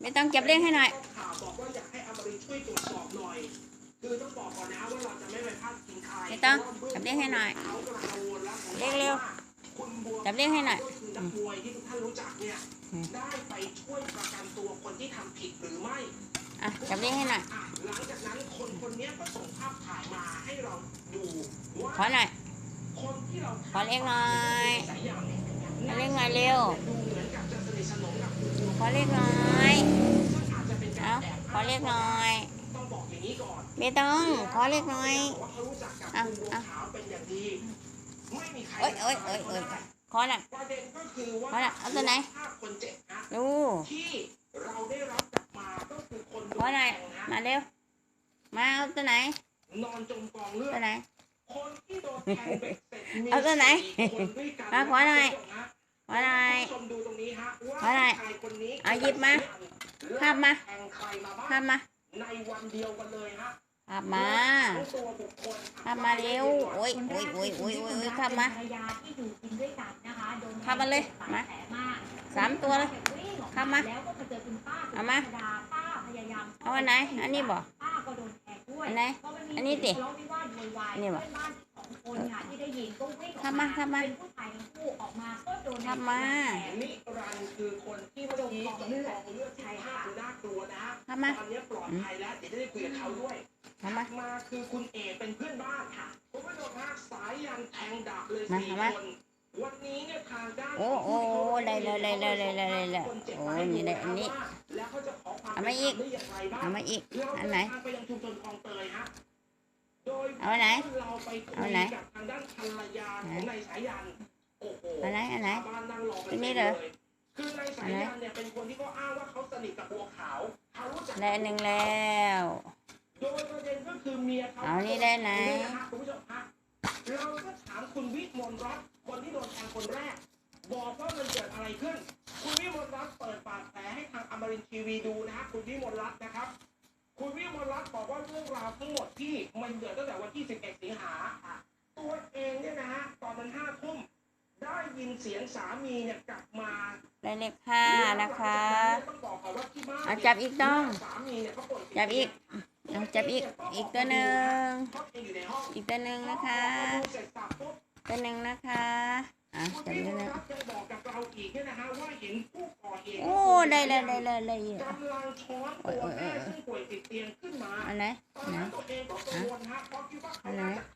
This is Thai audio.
ไม่ต้องจับเลขให้หน่อยข่าวบอกว่าอยากให้อมรินทร์ช่วยตรวจสอบหน่อย คือต้องบอกก่อนนะว่าเราจะไม่ไปพลาดพิงใครไม่ต้องจับเลขให้หน่อยเขากำลังกังวลแล้วของเลขเร็วคุณบัวจับเลขให้หน่อยก็คือนักมวยที่ทุกท่านรู้จักเนี่ยอืมได้ไปช่วยประกันตัวคนที่ทำผิดหรือไม่อะจับเลขให้หน่อยอะหลังจากนั้นคนคนนี้ก็ส่งภาพถ่ายมาให้เราดูว่าขอหน่อยคนที่เราขอเลขหน่อยสายอย่างขอเลขหน่อยเร็วดูเหมือนกับจะสนิทสนมกับคุณบัวขอเลขหน่อย ซึ่งอาจจะเป็นการ เอาแอบขอเลขหน่อยต้องบอกอย่างนี้ก่อนไม่ต้องขอเลขหน่อยบอกว่าเขารู้จักกับอะคุณบัวอะขาวเป็นอย่างดีไม่มีใครเอ้ยเอ้ยเอ้ยเอ้ยขอหน่อยประเด็นก็คือว่าขอน่ะเอาตัวไหนภาพคนเจ็บนะดูที่เราได้รับกลับมาก็คือคนโดขอนหน่อยแทงนะมาเร็ว มาเอาตัวไหนนอนจมกองเลือตัวดไหนคนที่โดนแทงเบ็ดเสร็จมีเอาตัวไหนสี่คนด้วยกันมาขอหน่อยนะขอหน่อยคุณผู้ชมดูตรงนี้ฮะว่าขอหน่อยชายคนนี้เอาหยิบมา ภาพมาแทงใครมาบ้างภาพมาในวันเดียวกันเลยฮะภาพมาทั้งตัวบุคคลภาพมาเร็วโอ้ยโอ้ยโอ้ยโอ้ยโอ้ยโอ้ยภาพมาภรรยาที่อยู่กินด้วยกันนะคะโดนภาพมาเลยหมาแผลมากสามตัวเลยวิ่งออกภาพมาแล้วก็ไปเจอคุณป้าเอามาสุชดป้าพยายามเอาอันไหนอันนี้บ่ป้าก็โดนแทงด้วยอันไหนเพราะมัมีอันนี้สิทะเลาะวิวาทโวยวายอันนี้บ่เพื่อนบ้านสองคนค่ะที่ได้ยินก็วิ่งออกทำมาทำมาเป็นผู้ชาย ทั้งคู่ออกมาก็โดนทำมาแทงนิรันดร์คือคนที่เมื่อกี้จมกองเลือดที่ภาพดูน่ากลัวนะทำมาตอนนี้ปลอดภัยแล้วเดี๋ยวจะได้คุยกับเขาด้วยทำมามาคือคุณเอเป็นเพื่อนบ้านค่ะคุณผู้ชมฮะสายยันแทงดาบเลยมาสี่ทำมาคนวันนี้เนี่ยทางด้านโอ้โอ้ได้เลยได้เลยได้เลยได้เลยคนเจ็บโอ้มาให้นี่ได้ดูอันนี้ว่าแล้วเขาจะขอความเอามาอีกเป็นธรรได้อย่างไรบ้างเอามาอีกเราอันไหนเดิทางไปยังชุมชนคลองเตยฮะโดยเอาอันไหนเราไปคุเอายไหนกับทางด้านภรรยาของนายสายันโอ้โหอันไหนอันไหนชาวบ้านนั่งรอกัอันนี้ต็มเหรอลยคือนายสายันเนี่ยเป็นคนที่เขาอ้างว่าเขาสนิทกับบัวขาวเขารู้จักได้อันหนึ่งแล้วโดยประเด็นก็คือเมียเขาเอานี่ได้ไหนะครับคุณผู้ชมฮะเราก็ถามคุณวิมลรัตน์คนที่โดนแทงคนแรก บอกว่ามันเกิดอะไรขึ้น คุณวิมลรัตน์เปิดปากแผลให้ทางอมรินทร์ทีวีดูนะฮะคุณวิมลรัตน์นะครับ คุณวิมลรัตน์บอกว่าเรื่องราวทั้งหมดที่มันเกิดตั้งแต่วันที่ 11 สิงหาตัวเองเนี่ยนะฮะตอนนั้นห้าทุ่มได้ ยินเสียงสามีเนี่ยกลับมาได้เลขห้านะคะ ต้องบอกก่อนว่าที่บ้านเอาจับอีกต้อง สามีเนี่ยเขาป่วยติดจับอีกเอาจับอีก อีกตัวหนึ่ง เขาเองอยู่ในห้องอีกตัวหนึ่งนะคะเสร็จสับปุ๊บ ตัวหนึ่งนะคะอะคุณจับพี่ตัวหมนึ่งรัตน์ยังบอกกับเราอีกเนี่ยนะฮะว่าเห็นผู้ก่อเหตุโอ้ได้เลยได้เลยได้เลยกำลังช้อนตัวแม่ซึ่งป่วยติดเตียงขึ้นมา อันไหนตอนนั้นตัวเองก็กังวลฮะเพราะคิดว่าเขาน่าจะคลั่ง